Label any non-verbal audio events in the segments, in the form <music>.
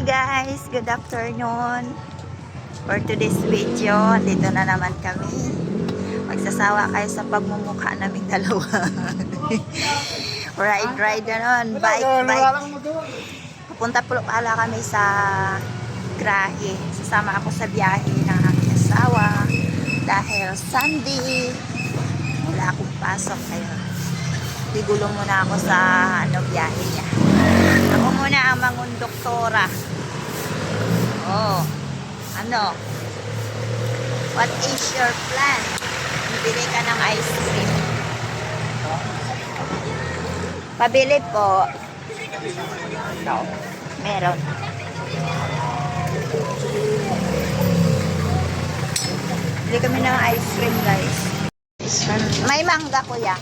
Hi guys, good afternoon. For today's video, dito na naman kami. Magsasawa kayo sa pagmumukha naming dalawa. <laughs> ride, ride na nun. Bike, bike. Pupunta po pala kami sa Grahe. Sasama ako sa biyahe ng aking asawa. Dahil Sunday, wala akong pasok kayo. Tigulo muna ako sa ano, biyahe niya. Ako mangundoktora. Oh, ano? What is your plan? Bibili ka ng ice cream. Pabili po. Ito. Meron. Bili kami ng ice cream, guys. May mangga, kuya.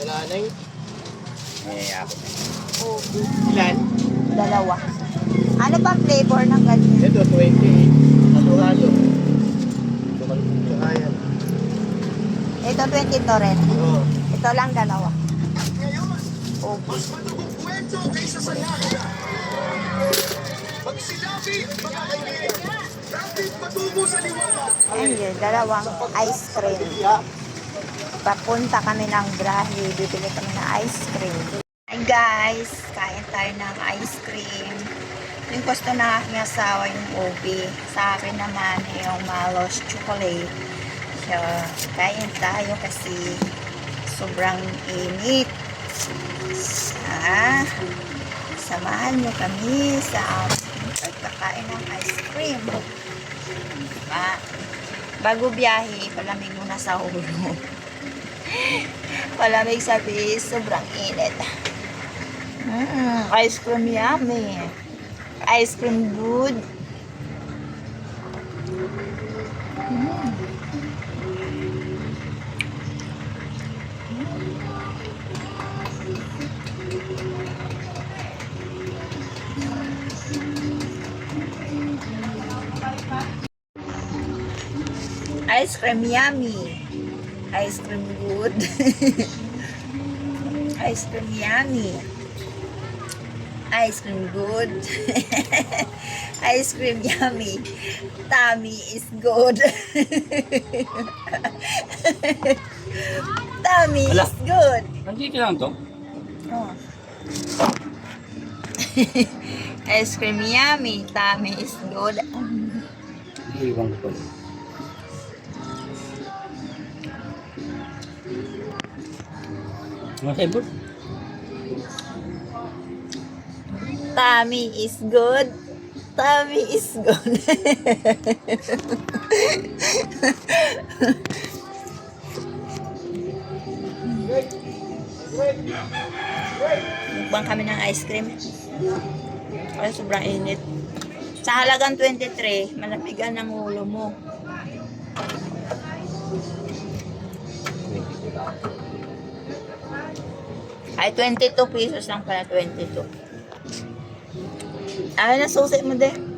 Wala na yun. Eh, ako. Oh, Ilan? Dalawa. Ano ba flavor ng ganyan? Ito, 20. Naturado. Tsaka yan. Ito 20 to rin. Oo. Ito lang dalawa. Oh, Ayun yun, dalawang ice cream. Papunta kami ng Grahe, bibili kami ng ice cream. Guys, kain tayo ng ice cream. Yung gusto na aking asawa yung ubi. Sa akin naman yung malos chocolate. So, kain tayo kasi sobrang init. Ah, samahan nyo kami sa pagkakain ng ice cream. Diba? Bago biyahe, palamig muna sa ulo. <laughs> palamig sa bis, sobrang init. Mm, ice cream yummy. Ice cream good. <laughs> Ice cream yummy. Ice cream good. Ice cream yummy. Ice cream good. <laughs> Ice cream yummy. Tummy is good. <laughs> Tummy Ala. is good. Nandito lang to? Oh. <laughs> Ice cream yummy. Tummy is good. Iiwan ko. Masay bro. Tummy is good. Tummy is good. Mukbang kami ng ice cream. Kaya sobrang init. Sa halagang 23, malamigan ng ulo mo. Ay, 22 pesos lang pala, 22. Ay, nasusi mo din.